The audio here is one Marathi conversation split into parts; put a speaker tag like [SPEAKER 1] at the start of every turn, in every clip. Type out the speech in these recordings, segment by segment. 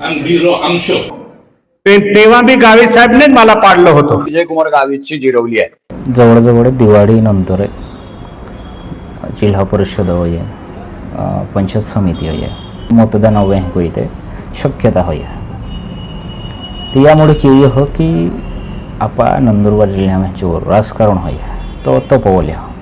[SPEAKER 1] आणि बिरो
[SPEAKER 2] तेव्हा मी गावी साहेबनेच मला पाडलं होतं.
[SPEAKER 3] विजयकुमार गावितची जिरवली आहे.
[SPEAKER 4] जवळजवळ दिवाळीनंतर जिल्हा परिषद होय पंचायत समिती होय मतदान होईते शक्यता होय. तर यामुळे केली हो की आपा नंदुरबार जिल्ह्यामध्ये जो राजकारण होय तो हो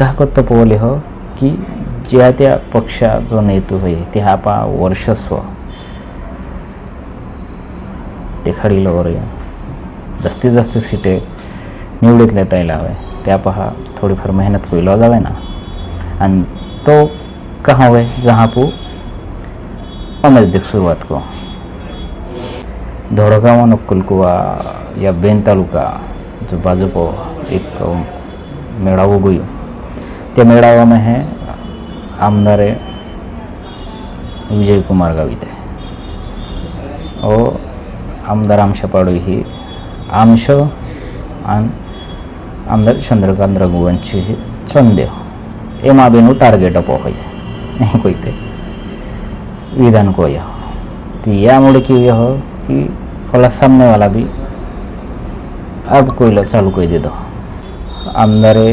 [SPEAKER 4] का पोवले हो की ज्या त्या पक्षा जो नेतो होय ते आपा वर्षस्व ते खडी वगैरे जास्तीत जास्त सीटे निवडीत लेता हवे त्या पहा थोडीफार मेहनत होईल हो जावे ना. आणि तो कहाँ हुए जहाँ पू अमेज को धोडगाव नक्कुलकुआ या बेन तालुका जो बाजू एक मेळावो गयो के मेड़ावा में है आमदार विजय कुमार गावित आहे. ओ आमदार आमश पाडू ही आमश आणि आमदार चंद्रकांत रघुवंशी ही चंदेव. એ માબેનું ટાર્ગેટ અપો હોય કોઈતે विधान को हो. ती यामुळे की हो की फला सामनेवाला भी अब कोयला चालू कर देतो आमदारे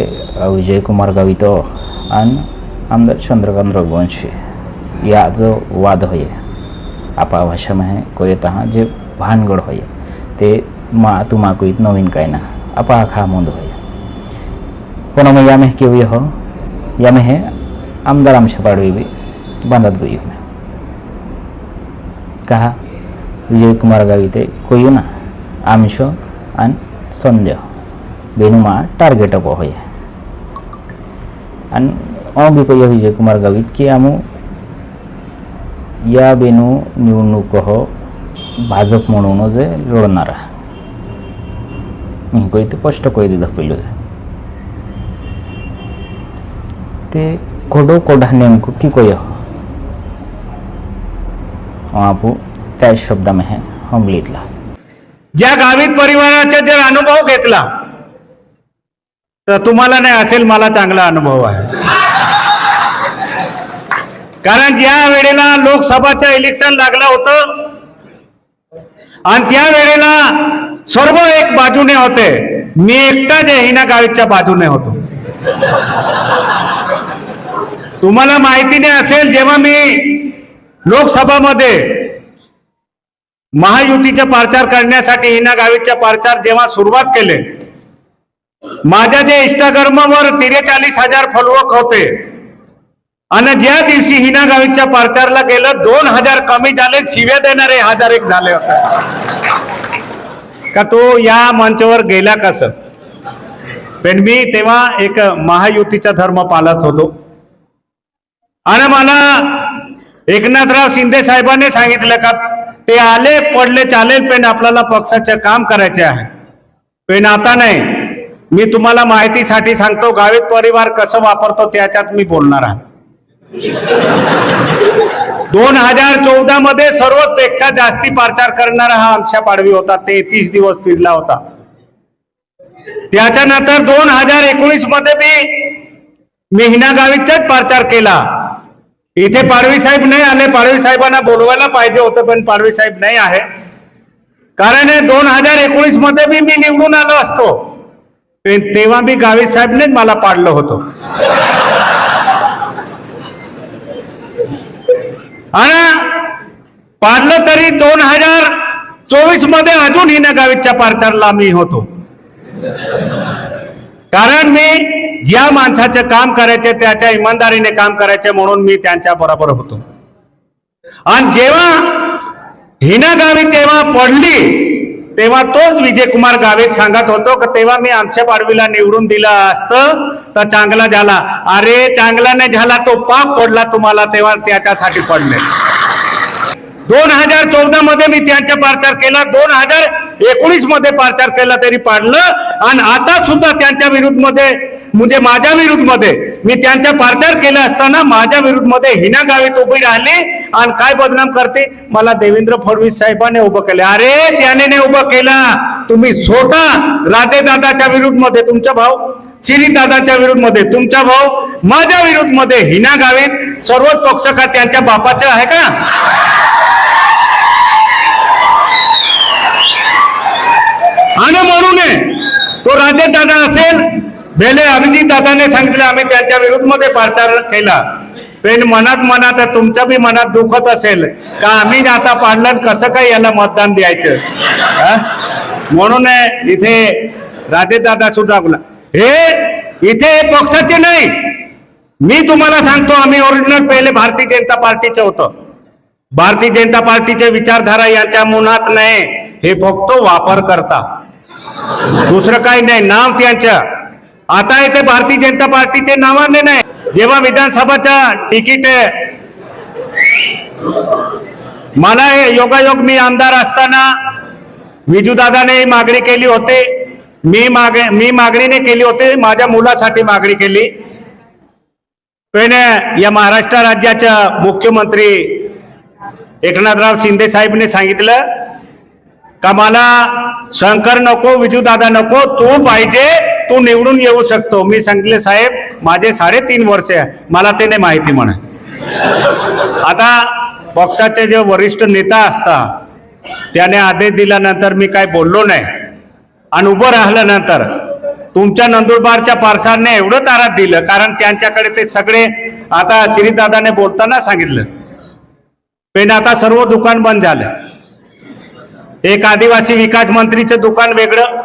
[SPEAKER 4] विजय कुमार गावितो आणि आमदार चंद्रकांत रघुवंशी. या जो वाद होय. आपा भाषामा कोई तहाँ जे भानगड होय. ते मा तुमाको इत नवीन कायना आपा खा मुंद होय. कोणामा यामेह के हुई हो? यामेह आमदार आमच्या पाडवी बी बांधत हुई हो. कहा? विजय कुमार गावी ते हो ना? आमशो आणि संदेह बेनुमा टार्गेट अप होय. आणि अ बी कोई विजय कुमार गावीत की आमू या बेनू निवडणूक हो भाजप म्हणून जे लढणार कोई ते स्पष्ट कोई दिलं पहिलं जे ते कोडो कोढा नेमकं की कोय हो आपू त्या शब्दामध्ये है हम लिहितला
[SPEAKER 2] ज्या गावित परिवाराचा जर अनुभव घेतला तर तुम्हाला नाही असेल मला चांगला अनुभव आहे. कारण ज्या वेळेला लोकसभाचं इलेक्शन लागलं होतं आणि त्या वेळेला सर्व एक बाजूने होते. मी एकटा जे हिना गावीच्या बाजूने होतो. तुम्हाला माहिती नाही असेल जेव्हा मी लोकसभामध्ये महायुतीचा प्रचार करण्यासाठी हिना गावीच्या प्रचार जेव्हा सुरुवात केले माझ्या जे इंस्टाग्रामवर तिरेचाळीस हजार फॉलोअर होते. आणि ज्या दिवशी हिना गावीच्या प्रचारला गेलं दोन हजार कमी झाले शिव्या देणारे हजार एक झाले होते. का तो या मंचावर गेला कस? पण मी तेव्हा एक महायुतीचा धर्म पाळत होतो. आणि मला एकनाथराव शिंदे साहेबांनी सांगितलं का ते आले पडले चालेल पण आपल्याला पक्षाचे काम करायचे आहे. पण आता नाही. मी तुम्हाला माहितीसाठी सांगतो गावित परिवार कसं वापरतो त्याच्यात मी बोलणार आहे. दोन हजार चौदा मध्ये सर्वपेक्षा जास्ती प्रचार करणारा हा आमच्या पाडवी होता तेहतीस दिवस फिरला होता. त्याच्यानंतर दोन हजार एकोणीसमध्ये मी मी हिना गावीचाच प्रचार केला. इथे पाडवी साहेब नाही आले पाडवी साहेबांना बोलवायला पाहिजे होतं पण पाडवी साहेब नाही आहे. कारण दोन हजार एकोणीसमध्ये मी निवडून आलो असतो. तेव्हा मी गावी साहेबनेच मला पाडलं होतं. आणि पाडलं तरी दोन हजार चोवीसमध्ये अजून हिना गावीच्या प्रचारला मी होतो. कारण मी ज्या माणसाचं काम करायचे त्याच्या इमानदारीने काम करायचे म्हणून मी त्यांच्या बरोबर होतो. आणि जेव्हा हिना गावी जेव्हा पडली तेव्हा तोच विजय कुमार सांगत होतो की तेव्हा मी आमच्या पाडवीला निवडून दिलं असतं तर चांगला झाला. अरे चांगला नाही झाला तो पाप पडला तुम्हाला तेव्हा त्याच्यासाठी पडले. दोन हजार चौदा मध्ये मी त्यांचा प्रचार केला दोन हजार एकोणीसमध्ये प्रचार केला तरी पाडलं आणि आता सुद्धा त्यांच्या विरुद्धमध्ये म्हणजे माझ्या विरुद्धमध्ये मी त्यांचा प्रचार केला असताना माझ्या विरुद्धमध्ये हिना गावेत उभी राहिली आणि काय बदनाम करते? मला देवेंद्र फडणवीस साहेबांनी उभं केलं. अरे त्याने नाही उभं केला. तुम्ही स्वतः राधे दादाच्या विरुद्धमध्ये तुमचा भाऊ चिरी दादाच्या विरुद्धमध्ये तुमचा भाऊ माझ्या विरुद्धमध्ये हिना गावित सर्वच पक्ष का त्यांच्या बापाचं आहे का? आणि म्हणून तो राधे दादा असेल भेले अभिजित दादाने सांगितलं आम्ही त्यांच्या विरुद्धमध्ये पार्टार केला. पण मनात मनात तुमच्या बी मनात दुखत असेल. का आम्ही आता पाडलं आणि कसं काय याला मतदान द्यायचं? म्हणून इथे राजेश दादा सुद्धा बोला. हे इथे पक्षाचे नाही. मी तुम्हाला सांगतो आम्ही ओरिजिनल पहिले भारतीय जनता पार्टीचे होतो. भारतीय जनता पार्टीचे विचारधारा यांच्या मनात नाही. हे फक्त वापर करता दुसरं काही नाही नाव त्यांचं. आता इथे भारतीय जनता पार्टीचे नावाने नाही. जेव्हा विधानसभाच्या तिकीट मला हे योगायोग मी आमदार असताना विजूदादाने मागणी केली होती. मी माग मी मागणीने केली होती माझ्या मुलासाठी मागणी केली. पण या महाराष्ट्र राज्याच्या मुख्यमंत्री एकनाथराव शिंदे साहेबने सांगितलं का मला शंकर नको विजूदादा नको तू पाहिजे तू निवडून येऊ शकतो. मी सांगितले साहेब माझे साडेतीन वर्ष आहे. मला ते नाही माहिती म्हण. आता पक्षाचे जे वरिष्ठ नेता असतात त्याने आदेश दिल्यानंतर मी काय बोललो नाही. आणि उभं राहिल्यानंतर तुमच्या नंदुरबारच्या पारसाने एवढं तारात दिलं कारण त्यांच्याकडे ते सगळे आता श्रीदादाने बोलताना सांगितलं. पण आता सर्व दुकान बंद झालं. एक आदिवासी विकास मंत्रीचं दुकान वेगळं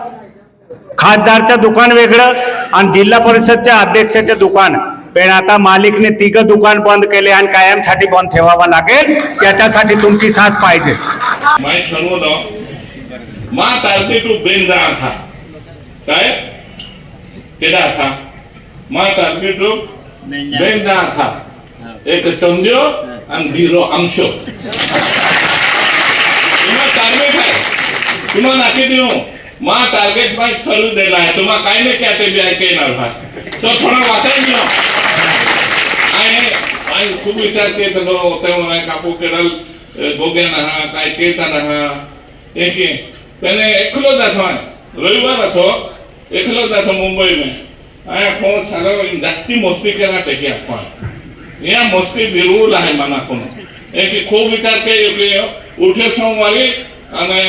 [SPEAKER 2] खासदारचं दुकान वेगळं आणि जिल्हा परिषदच्या अध्यक्षाचं दुकान. पण आता मालिकने तिघं दुकान बंद केले आणि कायमसाठी बंद ठेवावं लागेल. त्याच्यासाठी तुमची साथ पाहिजे.
[SPEAKER 1] काय? केडा था मा टार्गेट बेन जा था एक चंद्यो आणि बिरो अंशो. तुम्हा टार्गेट आहे तुम्हा नाकी देऊ. मां टारगेट भाई चालू देला है तुम्हारा काय में कहते भी है के ना भाई तो थोड़ा वाचाय मी आए आय खूप विचार केत होते हो ना कापू केडल गोग्या ना हा काय केता ना हा एक ही पहले एकलो जातो रविवार असो एकलो जातो मुंबई में. आए फोन सारा इन जास्ती मस्ती ना टेके आपण. या मस्ती बिरुल है मना कोण एक ही खूब विचार के उठे सोमवारी आणि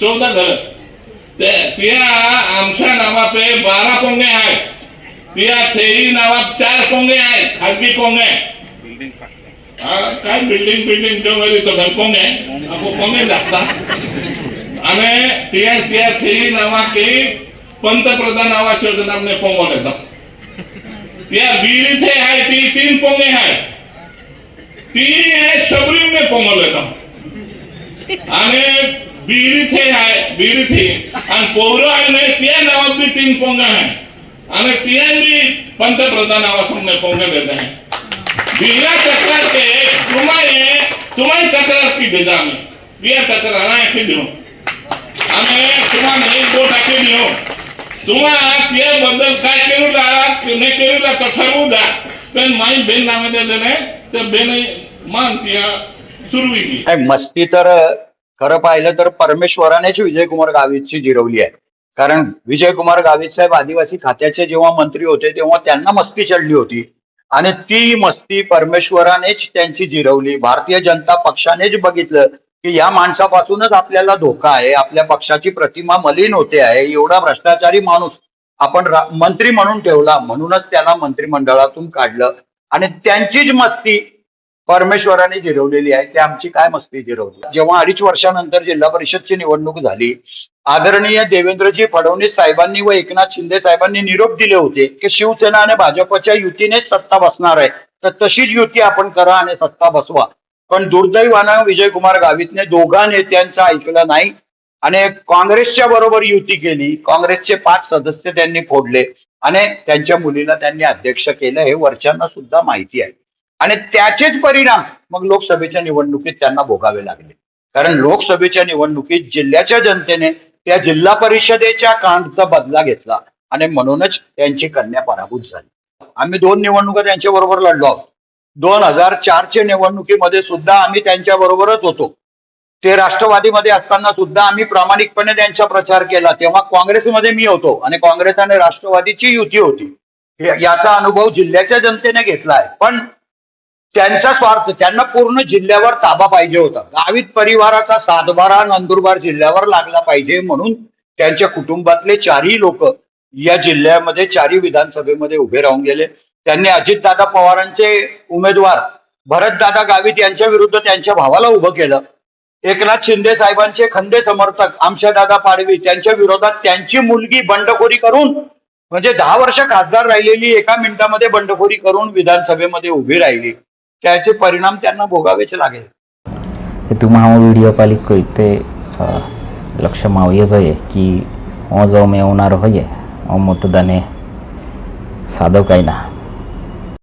[SPEAKER 1] चौदा घर. ते त्या आमच्या नावापे बारा कोंगे आहेत. त्या थेरी नावात चार कोंगे आहेत. खाजगी कोंगे हा, काय बिल्डिंग बिल्डिंग तो कोंगे आपण कोंगे लागता आणि त्या त्या थेरी नावा के पंतप्रधान आवास योजनाने पोंगोल येतात त्या बिरीथे आहे ती तीन पोंगे आहेत. ती शबरीने पोंगोल येतात आणि बिरीथे आहे बिरीथे। आणि पौर आहे नाही त्या नावात बी तीन पोंग आहे आणि त्या बी पंतप्रधान आवासाने पोंग देत आहे बिना तक्रार के तुम्हाला तुम्हाला तक्रार की देता आम्ही बिया तक्रार आखी देऊ आम्ही तुम्हाला एक बोट आखी देऊ तुम्हाला त्याबद्दल काय करू की नाही करू लागला तर ठरवू द्या पण माई बेन नावाने दिले तर बेन मान त्या सुरवी की।
[SPEAKER 3] मस्ती तर खरं पाहिलं तर परमेश्वरानेच विजयकुमार गावितची जिरवली आहे. कारण विजयकुमार गावित साहेब आदिवासी खात्याचे जेव्हा मंत्री होते तेव्हा त्यांना मस्ती चढली होती. आणि ती मस्ती परमेश्वरानेच त्यांची जिरवली. भारतीय जनता पक्षानेच बघितलं की या माणसापासूनच आपल्याला धोका आहे. आपल्या पक्षाची प्रतिमा मलिन होते आहे. एवढा भ्रष्टाचारी माणूस आपण मंत्री म्हणून ठेवला. म्हणूनच त्याला मंत्रिमंडळातून काढलं. आणि त्यांचीच मस्ती परमेश्वराने जिरवलेली आहे ते आमची काय मस्ती जिरवली? जेव्हा अडीच वर्षानंतर जिल्हा परिषदची निवडणूक झाली आदरणीय देवेंद्रजी फडणवीस साहेबांनी व एकनाथ शिंदे साहेबांनी निरोप दिले होते की शिवसेना आणि भाजपच्या युतीनेच सत्ता बसणार आहे. तर तशीच युती आपण करा आणि सत्ता बसवा. पण दुर्दैवानं विजयकुमार गावितने दोघा नेत्यांचं ऐकलं नाही आणि काँग्रेसच्या बरोबर युती केली. काँग्रेसचे पाच सदस्य त्यांनी फोडले आणि त्यांच्या मुलीला त्यांनी अध्यक्ष केलं हे वरच्यांना सुद्धा माहिती आहे. आणि त्याचेच परिणाम मग लोकसभेच्या निवडणुकीत त्यांना भोगावे लागले. कारण लोकसभेच्या निवडणुकीत जिल्ह्याच्या जनतेने त्या जिल्हा परिषदेच्या कांडचा बदला घेतला आणि म्हणूनच त्यांची कन्या पराभूत झाली. आम्ही दोन निवडणुका त्यांच्या बरोबर लढलो आहोत. दोन हजार चारच्या निवडणुकीमध्ये सुद्धा आम्ही त्यांच्या बरोबरच होतो. ते राष्ट्रवादीमध्ये असताना सुद्धा आम्ही प्रामाणिकपणे त्यांचा प्रचार केला. तेव्हा काँग्रेसमध्ये मी होतो आणि काँग्रेस आणि राष्ट्रवादीची युती होती. याचा अनुभव जिल्ह्याच्या जनतेने घेतलाय पण त्यांचा स्वार्थ त्यांना पूर्ण जिल्ह्यावर ताबा पाहिजे होता. गावित परिवाराचा सातबारा नंदुरबार जिल्ह्यावर लागला पाहिजे म्हणून त्यांच्या कुटुंबातले चारही लोक या जिल्ह्यामध्ये चारही विधानसभेमध्ये उभे राहून गेले. त्यांनी अजितदादा पवारांचे उमेदवार भरतदादा गावित यांच्या विरुद्ध त्यांच्या भावाला उभं केलं. एकनाथ शिंदे साहेबांचे खंदे समर्थक आमशादादा पाडवी त्यांच्या विरोधात त्यांची मुलगी बंडखोरी करून म्हणजे दहा वर्ष खासदार राहिलेली एका मिनिटामध्ये बंडखोरी करून विधानसभेमध्ये उभी राहिली. त्याचे परिणाम त्यांना भोगावेचे लागेल.
[SPEAKER 4] तुम्हा mau व्हिडिओ balik ko ते लक्ष माव ये की ओ जाऊ मी होणार होय मतदाने साधव काय ना.